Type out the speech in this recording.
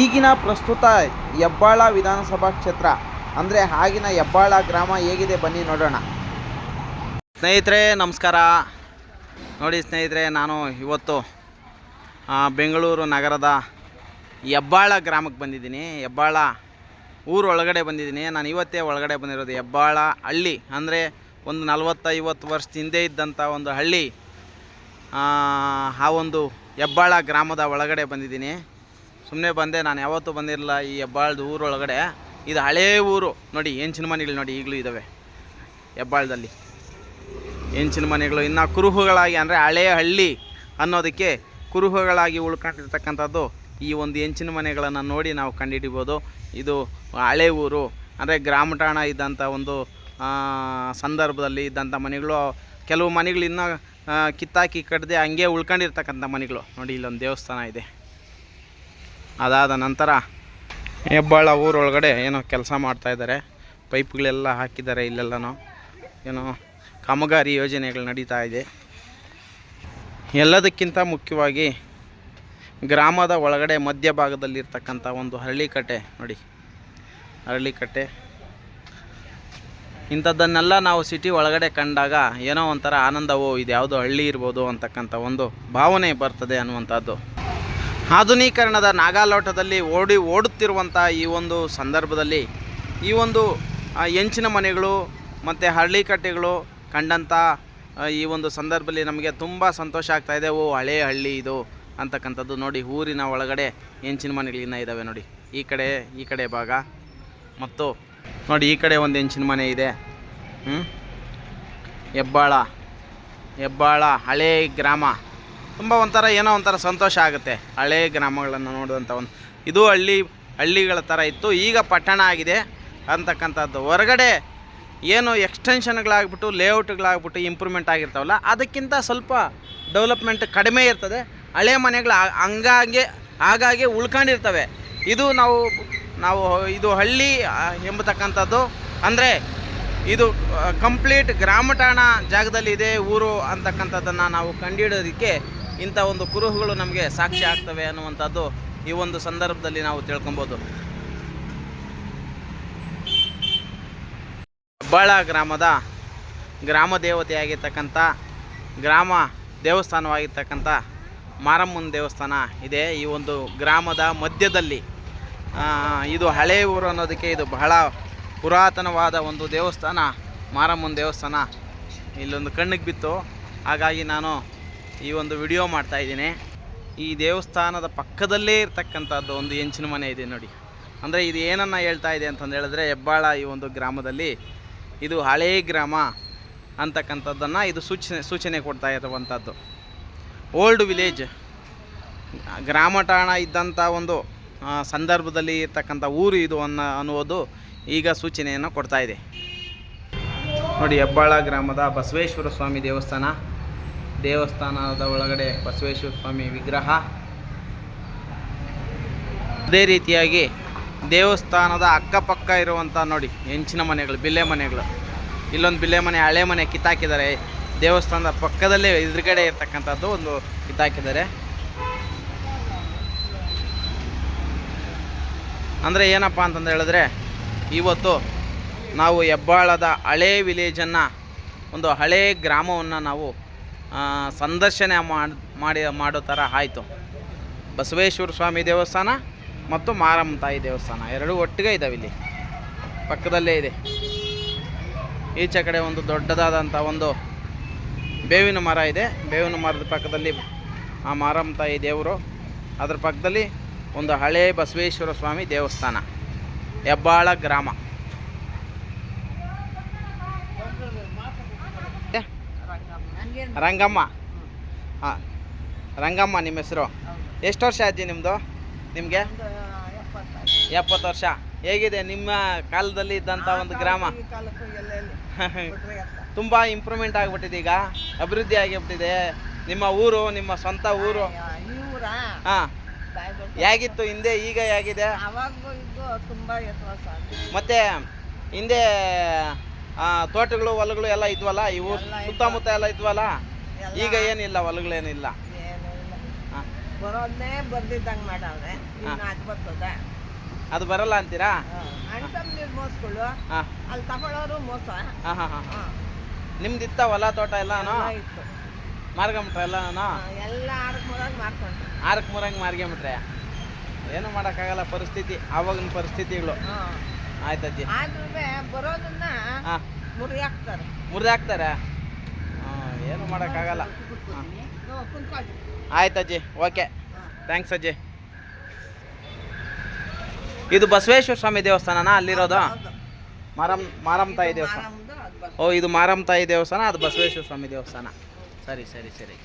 ಈಗಿನ ಪ್ರಸ್ತುತ ಹೆಬ್ಬಾಳ ವಿಧಾನಸಭಾ ಕ್ಷೇತ್ರ. ಅಂದರೆ ಆಗಿನ ಹೆಬ್ಬಾಳ ಗ್ರಾಮ ಹೇಗಿದೆ ಬನ್ನಿ ನೋಡೋಣ. ಸ್ನೇಹಿತರೆ, ನಮಸ್ಕಾರ. ನೋಡಿ ಸ್ನೇಹಿತರೆ, ನಾನು ಇವತ್ತು ಬೆಂಗಳೂರು ನಗರದ ಹೆಬ್ಬಾಳ ಗ್ರಾಮಕ್ಕೆ ಬಂದಿದ್ದೀನಿ. ಹೆಬ್ಬಾಳ ಊರು ಒಳಗಡೆ ಬಂದಿದ್ದೀನಿ. ನಾನು ಇವತ್ತೇ ಒಳಗಡೆ ಬಂದಿರೋದು ಹೆಬ್ಬಾಳ ಹಳ್ಳಿ. ಅಂದರೆ ಒಂದು ನಲವತ್ತೈವತ್ತು ವರ್ಷದ ಹಿಂದೆ ಇದ್ದಂಥ ಒಂದು ಹಳ್ಳಿ ಆ ಒಂದು ಹೆಬ್ಬಾಳ ಗ್ರಾಮದ ಒಳಗಡೆ ಬಂದಿದ್ದೀನಿ. ಸುಮ್ಮನೆ ಬಂದೆ, ನಾನು ಯಾವತ್ತೂ ಬಂದಿರಲಿಲ್ಲ ಈ ಹೆಬ್ಬಾಳದ ಊರೊಳಗಡೆ. ಇದು ಹಳೇ ಊರು. ನೋಡಿ ಹೆಂಚಿನ ಮನೆಗಳು ನೋಡಿ, ಈಗಲೂ ಇದ್ದಾವೆ ಹೆಬ್ಬಾಳದಲ್ಲಿ. ಹೆಂಚಿನ ಮನೆಗಳು ಇನ್ನು ಕುರುಹುಗಳಾಗಿ ಅಂದರೆ ಹಳೆಯ ಹಳ್ಳಿ ಅನ್ನೋದಕ್ಕೆ ಕುರುಹುಗಳಾಗಿ ಉಳ್ಕೊಂಡಿರ್ತಕ್ಕಂಥದ್ದು ಈ ಒಂದು ಹೆಂಚಿನ ಮನೆಗಳನ್ನು ನೋಡಿ ನಾವು ಕಂಡುಹಿಡಿಬೋದು ಇದು ಹಳೆ ಊರು. ಅಂದರೆ ಗ್ರಾಮ ಠಾಣ ಇದ್ದಂಥ ಒಂದು ಸಂದರ್ಭದಲ್ಲಿ ಇದ್ದಂಥ ಮನೆಗಳು. ಕೆಲವು ಮನೆಗಳು ಇನ್ನೂ ಕಿತ್ತಾಕಿ ಕಟ್ಟದೆ ಹಂಗೆ ಉಳ್ಕೊಂಡಿರ್ತಕ್ಕಂಥ ಮನೆಗಳು. ನೋಡಿ, ಇಲ್ಲೊಂದು ದೇವಸ್ಥಾನ ಇದೆ. ಅದಾದ ನಂತರ ಹೆಬ್ಬಾಳ ಊರೊಳಗಡೆ ಏನೋ ಕೆಲಸ ಮಾಡ್ತಾಯಿದ್ದಾರೆ ಪೈಪ್ಗಳೆಲ್ಲ ಹಾಕಿದ್ದಾರೆ ಇಲ್ಲೆಲ್ಲನೂ. ಏನೋ ಕಾಮಗಾರಿ ಯೋಜನೆಗಳು ನಡೀತಾ ಇದೆ. ಎಲ್ಲದಕ್ಕಿಂತ ಮುಖ್ಯವಾಗಿ ಗ್ರಾಮದ ಒಳಗಡೆ ಮಧ್ಯಭಾಗದಲ್ಲಿರ್ತಕ್ಕಂಥ ಒಂದು ಹರಳಿಕಟ್ಟೆ ನೋಡಿ. ಹರಳಿಕಟ್ಟೆ. ಇಂಥದ್ದನ್ನೆಲ್ಲ ನಾವು ಸಿಟಿ ಒಳಗಡೆ ಕಂಡಾಗ ಏನೋ ಒಂಥರ ಆನಂದವೋ ಇದು ಯಾವುದೋ ಹಳ್ಳಿ ಇರ್ಬೋದು ಅಂತಕ್ಕಂಥ ಒಂದು ಭಾವನೆ ಬರ್ತದೆ ಅನ್ನುವಂಥದ್ದು. ಆಧುನೀಕರಣದ ನಾಗಾಲೋಟದಲ್ಲಿ ಓಡಿ ಓಡುತ್ತಿರುವಂಥ ಈ ಒಂದು ಸಂದರ್ಭದಲ್ಲಿ ಈ ಒಂದು ಹೆಂಚಿನ ಮನೆಗಳು ಮತ್ತು ಹಳ್ಳಿಕಟ್ಟೆಗಳು ಕಂಡಂಥ ಈ ಒಂದು ಸಂದರ್ಭದಲ್ಲಿ ನಮಗೆ ತುಂಬ ಸಂತೋಷ ಆಗ್ತಾ ಇದೆ. ಓ, ಹಳೆ ಹಳ್ಳಿ ಇದು ಅಂತಕ್ಕಂಥದ್ದು ನೋಡಿ, ಊರಿನ ಒಳಗಡೆ ಹೆಂಚಿನ ಮನೆಗಳಿನ್ನ ಇದ್ದಾವೆ ನೋಡಿ. ಈ ಕಡೆ ಈ ಕಡೆ ಭಾಗ. ಮತ್ತು ನೋಡಿ, ಈ ಕಡೆ ಒಂದು ಹೆಂಚಿನ ಮನೆ ಇದೆ. ಹೆಬ್ಬಾಳ. ಹೆಬ್ಬಾಳ, ಹಳೇ ಗ್ರಾಮ. ತುಂಬ ಒಂಥರ ಏನೋ ಒಂಥರ ಸಂತೋಷ ಆಗುತ್ತೆ ಹಳೆ ಗ್ರಾಮಗಳನ್ನು ನೋಡುವಂಥ ಒಂದು ಇದು ಹಳ್ಳಿ ಹಳ್ಳಿಗಳ ಥರ ಇತ್ತು. ಈಗ ಪಟ್ಟಣ ಆಗಿದೆ ಅಂತಕ್ಕಂಥದ್ದು. ಹೊರಗಡೆ ಏನು ಎಕ್ಸ್ಟೆನ್ಷನ್ಗಳಾಗ್ಬಿಟ್ಟು, ಲೇಔಟ್ಗಳಾಗ್ಬಿಟ್ಟು ಇಂಪ್ರೂವ್ಮೆಂಟ್ ಆಗಿರ್ತಾವಲ್ಲ, ಅದಕ್ಕಿಂತ ಸ್ವಲ್ಪ ಡೆವಲಪ್ಮೆಂಟ್ ಕಡಿಮೆ ಇರ್ತದೆ. ಹಳೆ ಮನೆಗಳು ಹಂಗಾಗೆ ಆಗಾಗೆ ಉಳ್ಕೊಂಡಿರ್ತವೆ. ಇದು ನಾವು ನಾವು ಇದು ಹಳ್ಳಿ ಎಂಬತಕ್ಕಂಥದ್ದು. ಅಂದರೆ ಇದು ಕಂಪ್ಲೀಟ್ ಗ್ರಾಮಠಾಣ ಜಾಗದಲ್ಲಿ ಇದೆ ಊರು ಅಂತಕ್ಕಂಥದ್ದನ್ನು ನಾವು ಕಂಡುಹಿಡೋದಕ್ಕೆ ಇಂಥ ಒಂದು ಕುರುಹುಗಳು ನಮಗೆ ಸಾಕ್ಷಿ ಆಗ್ತವೆ ಅನ್ನುವಂಥದ್ದು ಈ ಒಂದು ಸಂದರ್ಭದಲ್ಲಿ ನಾವು ತಿಳ್ಕೊಬೋದು. ಹೆಬ್ಬಾಳ ಗ್ರಾಮದ ಗ್ರಾಮ ದೇವತೆಯಾಗಿರ್ತಕ್ಕಂಥ ಗ್ರಾಮ ದೇವಸ್ಥಾನವಾಗಿರ್ತಕ್ಕಂಥ ಮಾರಮ್ಮನ ದೇವಸ್ಥಾನ ಇದೆ. ಈ ಒಂದು ಗ್ರಾಮದ ಮಧ್ಯದಲ್ಲಿ ಇದು ಹಳೆ ಊರು ಅನ್ನೋದಕ್ಕೆ ಇದು ಬಹಳ ಪುರಾತನವಾದ ಒಂದು ದೇವಸ್ಥಾನ, ಮಾರಮ್ಮನ ದೇವಸ್ಥಾನ ಇಲ್ಲೊಂದು ಕಣ್ಣಿಗೆ ಬಿತ್ತು. ಹಾಗಾಗಿ ನಾನು ಈ ಒಂದು ವಿಡಿಯೋ ಮಾಡ್ತಾ ಇದ್ದೀನಿ. ಈ ದೇವಸ್ಥಾನದ ಪಕ್ಕದಲ್ಲೇ ಇರ್ತಕ್ಕಂಥದ್ದು ಒಂದು ಹೆಂಚಿನ ಮನೆ ಇದೆ ನೋಡಿ. ಅಂದರೆ ಇದು ಏನನ್ನು ಹೇಳ್ತಾ ಇದೆ ಅಂತಂದು ಹೇಳಿದ್ರೆ ಹೆಬ್ಬಾಳ ಈ ಒಂದು ಗ್ರಾಮದಲ್ಲಿ ಇದು ಹಳೇ ಗ್ರಾಮ ಅಂತಕ್ಕಂಥದ್ದನ್ನು ಇದು ಸೂಚನೆ ಸೂಚನೆ ಕೊಡ್ತಾ ಇರುವಂಥದ್ದು. ಓಲ್ಡ್ ವಿಲೇಜ್ ಗ್ರಾಮ ಠಾಣ ಇದ್ದಂಥ ಒಂದು ಸಂದರ್ಭದಲ್ಲಿ ಇರ್ತಕ್ಕಂಥ ಊರು ಇದು ಅನ್ನೋ, ಅನ್ನುವುದು ಈಗ ಸೂಚನೆಯನ್ನು ಕೊಡ್ತಾ ಇದೆ. ನೋಡಿ, ಹೆಬ್ಬಾಳ ಗ್ರಾಮದ ಬಸವೇಶ್ವರ ಸ್ವಾಮಿ ದೇವಸ್ಥಾನ. ದೇವಸ್ಥಾನದ ಒಳಗಡೆ ಬಸವೇಶ್ವರ ಸ್ವಾಮಿ ವಿಗ್ರಹ. ಅದೇ ರೀತಿಯಾಗಿ ದೇವಸ್ಥಾನದ ಅಕ್ಕಪಕ್ಕ ಇರುವಂಥ ನೋಡಿ, ಹೆಂಚಿನ ಮನೆಗಳು, ಬಿಲ್ಲೆ ಮನೆಗಳು. ಇಲ್ಲೊಂದು ಬಿಲ್ಲೆ ಮನೆ, ಹಳೆ ಮನೆ ಕಿತ್ತಾಕಿದ್ದಾರೆ. ದೇವಸ್ಥಾನದ ಪಕ್ಕದಲ್ಲೇ ಎದುರುಗಡೆ ಇರತಕ್ಕಂಥದ್ದು ಒಂದು ಕಿತ್ತಾಕಿದ್ದಾರೆ. ಅಂದರೆ ಏನಪ್ಪ ಅಂತಂದು ಹೇಳಿದ್ರೆ, ಇವತ್ತು ನಾವು ಹೆಬ್ಬಾಳದ ಹಳೇ ವಿಲೇಜನ್ನು ಒಂದು ಹಳೇ ಗ್ರಾಮವನ್ನು ನಾವು ಸಂದರ್ಶನ ಮಾಡಿ ಮಾಡಿ, ಮಾಡೋ ಥರ ಆಯಿತು. ಬಸವೇಶ್ವರ ಸ್ವಾಮಿ ದೇವಸ್ಥಾನ ಮತ್ತು ಮಾರಮ್ಮ ತಾಯಿ ದೇವಸ್ಥಾನ. ಎರಡೂ ಒಟ್ಟಿಗೆ ಇದ್ದಾವೆ ಇಲ್ಲಿ. ಪಕ್ಕದಲ್ಲೇ ಇದೆ. ಈಚೆ ಕಡೆ ಒಂದು ದೊಡ್ಡದಾದಂಥ ಒಂದು ಬೇವಿನ ಮರ ಇದೆ. ಬೇವಿನ ಮರದ ಪಕ್ಕದಲ್ಲಿ ಆ ಮಾರಮ್ಮ ತಾಯಿ ದೇವರು. ಅದರ ಪಕ್ಕದಲ್ಲಿ ಒಂದು ಹಳೆ ಬಸವೇಶ್ವರ ಸ್ವಾಮಿ ದೇವಸ್ಥಾನ. ಹೆಬ್ಬಾಳ ಗ್ರಾಮ. ರಂಗಮ್ಮ. ಹಾಂ. ರಂಗಮ್ಮ ನಿಮ್ಮ ಹೆಸರು? ಎಷ್ಟು ವರ್ಷ ಆಯ್ತು ನಿಮ್ಮದು ನಿಮಗೆ? ಎಪ್ಪತ್ತು ವರ್ಷ. ಹೇಗಿದೆ ನಿಮ್ಮ ಕಾಲದಲ್ಲಿ ಇದ್ದಂಥ ಒಂದು ಗ್ರಾಮ? ತುಂಬ ಇಂಪ್ರೂವ್ಮೆಂಟ್ ಆಗಿಬಿಟ್ಟಿದೆ ಈಗ. ಅಭಿವೃದ್ಧಿ ಆಗಿಬಿಟ್ಟಿದೆ. ನಿಮ್ಮ ಊರು ನಿಮ್ಮ ಸ್ವಂತ ಊರು? ಹಾಂ. ಹೇಗಿತ್ತು? ಹಿಂದೆ ಈಗ ಹೇಗಿದೆ? ಮತ್ತೆ ಹಿಂದೆ ತೋಟಗಳು ಹೊಲಗಳು ಎಲ್ಲ ಇದ್ವಲ್ಲ ಇವು. ಸುತ್ತಮುತ್ತ ಎಲ್ಲ ಇದ್ವಲ್ಲ? ಈಗ ಏನಿಲ್ಲ ಹೊಲಗಳೇನಿಲ್ಲ. ಬರೋದನ್ನೇ ಬರ್ದಿದ್ದಂಗೆ ಮಾಡವ್ರೆ. ಅದು ಬರ್ತದ. ಅದು ಬರಲ್ಲ ಅಂತೀರಾ? ಅಣ್ತಮ್ಮನ ಮೋಸಗಳು ಹಾಂ. ಅಲ್ಲಿ ತಗೊಳ್ಳೋರು ಮೋಸ. ಹಾಂ ಹಾಂ ಹಾಂ ಹಾಂ. ನಿಮ್ದಿತ್ತ ಹೊಲ ತೋಟ ಎಲ್ಲಾನು? ಇತ್ತು. ಮಾರ್ಗಂಬಿಟ್ರೆ ಎಲ್ಲಾನು? ಎಲ್ಲ ಆರಕ್ಕೆ ಮೂರಂಗೆ ಮಾರ್ಕೊಂಡ್ರು. ಆರಕ್ಕೆ ಮೂರಂಗೆ ಮಾರ್ಕೊಂಬಿಟ್ರೆ ಏನು ಮಾಡೋಕ್ಕಾಗಲ್ಲ ಪರಿಸ್ಥಿತಿ ಆವಾಗಿನ ಪರಿಸ್ಥಿತಿಗಳು. ಆಯ್ತಜ್ಜಿ ಆದ್ರೂ ಬರೋದನ್ನ ಹಾಂ. ಮುರಿ ಹಾಕ್ತಾರೆ. ಮುರಿದು ಹಾಕ್ತಾರೆ? ಹಾಂ ಏನು ಮಾಡೋಕ್ಕಾಗಲ್ಲ. ಆಯ್ತು ಕುಂತ್ಕೊಳ್ಳಿ ಆಯ್ತಜ್ಜಿ ಓಕೆ. ಥ್ಯಾಂಕ್ಸ್ ಅಜ್ಜಿ. ಇದು ಬಸವೇಶ್ವರ ಸ್ವಾಮಿ ದೇವಸ್ಥಾನನಾ ಅಲ್ಲಿರೋದು? ಹೌದು. ಮಾರಮ್ ಮಾರಮ್ಮ ತಾಯಿ ದೇವಸ್ಥಾನ. ಮಾರಮ್ಮದು ಅದು ಬರ್ತದೆ ಓ ಇದು ಮಾರಮ್ಮ ತಾಯಿ ದೇವಸ್ಥಾನ ಅದು ಬಸವೇಶ್ವರ ಸ್ವಾಮಿ ದೇವಸ್ಥಾನ. ಸರಿ ಸರಿ ಸರಿ.